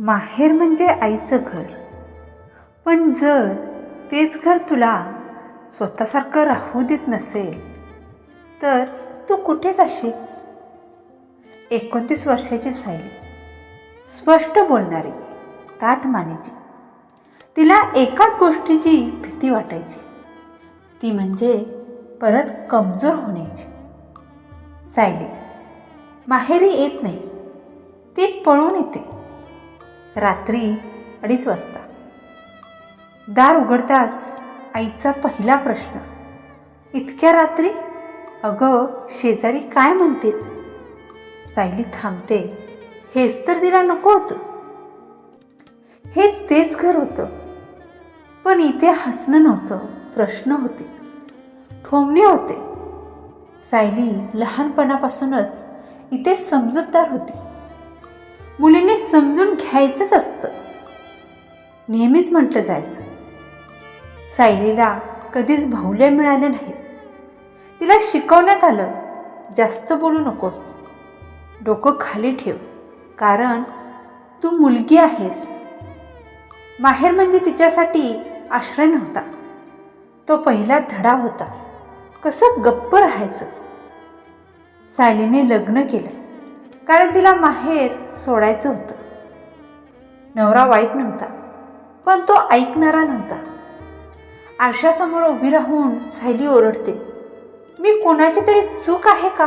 माहेर म्हणजे आईचं घर. पण जर तेच घर तुला स्वतःसारखं राहू देत नसेल तर तू कुठे जाशील? एकोणतीस वर्षाची सायली स्पष्ट बोलणारी ताठ मानेची. तिला एकाच गोष्टीची भीती वाटायची. ती म्हणजे परत कमजोर होण्याची. सायली माहेरी येत नाही. ती पळून येते. रात्री अडीच वाजता. दार उघडताच आईचा पहिला प्रश्न इतक्या रात्री? अगं शेजारी काय म्हणतील? सायली थांबते हेच तर तिला नको होतं. हे तेच घर होतं. पण इथे हसणं नव्हतं प्रश्न होते. ठोंबणे होते. सायली लहानपणापासूनच इथे समजूतदार होती. मुलींनी समजून घ्यायचंच असतं. नेहमीच म्हटलं जायचं. सायलीला कधीच भाऊल्या मिळाल्या नाहीत. तिला शिकवण्यात आलं जास्त बोलू नकोस. डोकं खाली ठेव. कारण तू मुलगी आहेस. माहेर म्हणजे तिच्यासाठी आश्रय नव्हता. तो पहिला धडा होता. कसं गप्प राहायचं? सायलीने लग्न केलं. कारण तिला माहेर सोडायचं होतं. नवरा वाईट नव्हता पण तो ऐकणारा नव्हता. आरशासमोर उभी राहून सायली ओरडते मी कोणाची तरी चूक आहे का?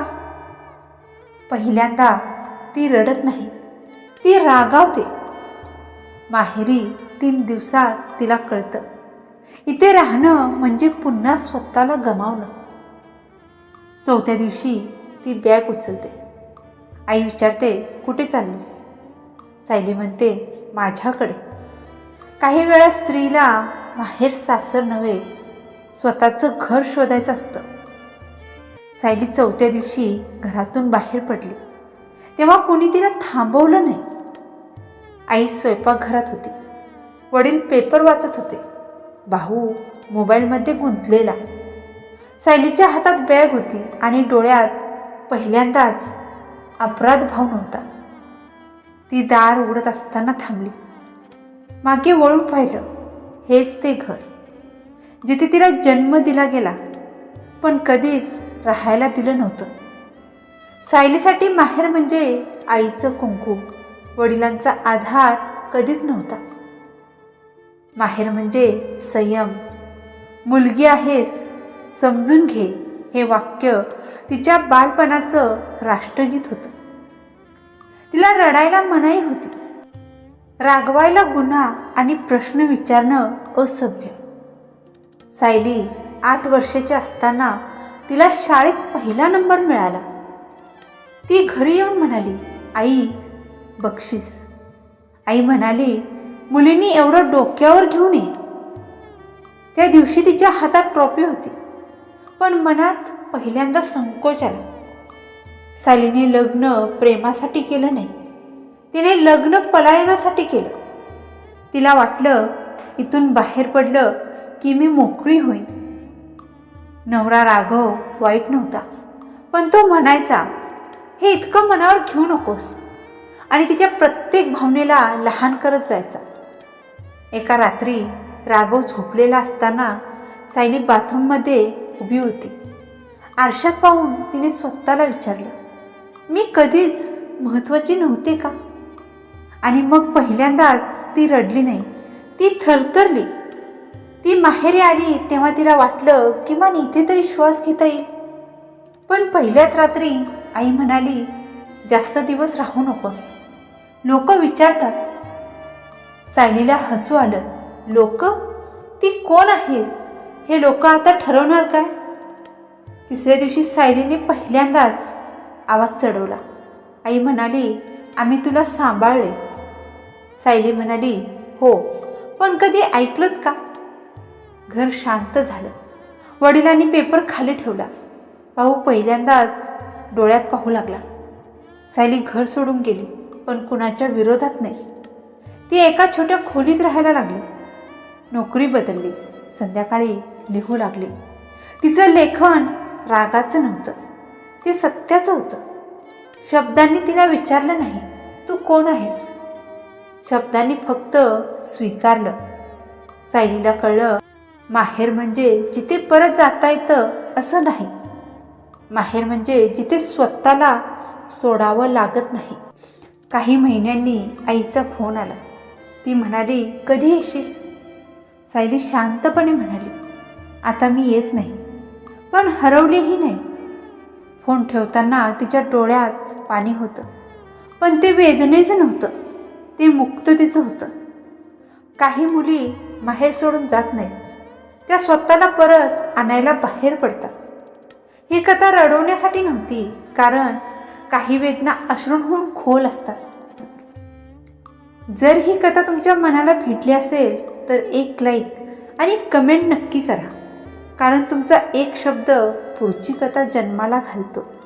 पहिल्यांदा ती रडत नाही ती रागावते. माहेरी तीन दिवसात तिला कळतं. इथे राहणं म्हणजे पुन्हा स्वतःला गमावणं. चौथ्या दिवशी ती बॅग उचलते. आई विचारते कुठे चाललीस? सायली म्हणते माझ्याकडे. काही वेळा स्त्रीला माहेर सासर नव्हे स्वतःचं घर शोधायचं असतं. सायली चौथ्या दिवशी घरातून बाहेर पडली. तेव्हा कोणी तिला थांबवलं नाही. आई स्वयंपाकघरात होती. वडील पेपर वाचत होते. भाऊ मोबाईलमध्ये गुंतलेला. सायलीच्या हातात बॅग होती आणि डोळ्यात पहिल्यांदाच अपराध भाव नव्हता. ती दार उघडत असताना थांबली. मागे वळून पाहिलं हेच ते घर जिथे तिला जन्म दिला गेला पण कधीच राहायला दिलं नव्हतं. सायलीसाठी माहेर म्हणजे आईचं कुंकू वडिलांचा आधार कधीच नव्हता. माहेर म्हणजे संयम मुलगी आहेस समजून घे. हे वाक्य तिच्या बालपणाचं राष्ट्रगीत होतं. तिला रडायला मनाई होती. रागवायला गुन्हा आणि प्रश्न विचारणं असभ्य. सायली आठ वर्षाची असताना तिला शाळेत पहिला नंबर मिळाला. ती घरी येऊन म्हणाली आई बक्षीस. आई म्हणाली मुलींनी एवढं डोक्यावर घेऊन ये. त्या दिवशी तिच्या हातात ट्रॉफी होती. पण मनात पहिल्यांदा संकोच आला. सालीने लग्न प्रेमासाठी केलं नाही. तिने लग्न पलायनासाठी केलं. तिला वाटलं इथून बाहेर पडलं की मी मोकळी होईन. नवरा राघव वाईट नव्हता पण तो म्हणायचा हे इतकं मनावर घेऊ नकोस. आणि तिच्या प्रत्येक भावनेला लहान करत जायचा. एका रात्री राघव झोपलेला असताना सायली बाथरूममध्ये उभी होती. आरशात पाहून तिने स्वतःला विचारलं मी कधीच महत्त्वाची नव्हते का? आणि मग पहिल्यांदाच ती रडली नाही ती थरथरली. ती माहेरी आली तेव्हा तिला वाटलं किमान इथे तरी श्वास घेता येईल. पण पहिल्याच रात्री आई म्हणाली जास्त दिवस राहू नकोस. लोक विचारतात. सायलीला हसू आलं लोक? ती कोण आहेत? हे लोक आता ठरवणार काय? तिसऱ्या दिवशी सायलीने पहिल्यांदाच आवाज चढवला. आई म्हणाली आम्ही तुला सांभाळले. सायली म्हणाली हो पण कधी ऐकलत का? घर शांत झालं. वडिलांनी पेपर खाली ठेवला. भाऊ पहिल्यांदाच डोळ्यात पाहू लागला. सायली घर सोडून गेली पण कुणाच्या विरोधात नाही. ती एका छोट्या खोलीत राहायला लागली. नोकरी बदलली. संध्याकाळी लिहू लागली. तिचं लेखन रागाचं नव्हतं. ते सत्याचं होतं. शब्दांनी तिला विचारलं नाही तू कोण आहेस? शब्दांनी फक्त स्वीकारलं. सायलीला कळलं माहेर म्हणजे जिथे परत जाता येतं असं नाही. माहेर म्हणजे जिथे स्वतःला सोडावं लागत नाही. काही महिन्यांनी आईचा फोन आला. ती म्हणाली कधी येशील? सायली शांतपणे म्हणाली आता मी येत नाही. पण हरवलीही नाही. फोन ठेवताना तिच्या डोळ्यात पाणी होतं. पण ते वेदनेचं नव्हतं. ते मुक्ततेचं होतं. काही मुली माहेर सोडून जात नाहीत. त्या स्वतःला परत आणायला बाहेर पडतात. ही कथा रडवण्यासाठी नव्हती कारण काही वेदना अश्रूंहून खोल असतात. जर ही कथा तुमच्या मनाला भिडली असेल तर एक लाईक आणि कमेंट नक्की करा. कारण तुमचा एक शब्द पुढची कथा जन्माला घालतो.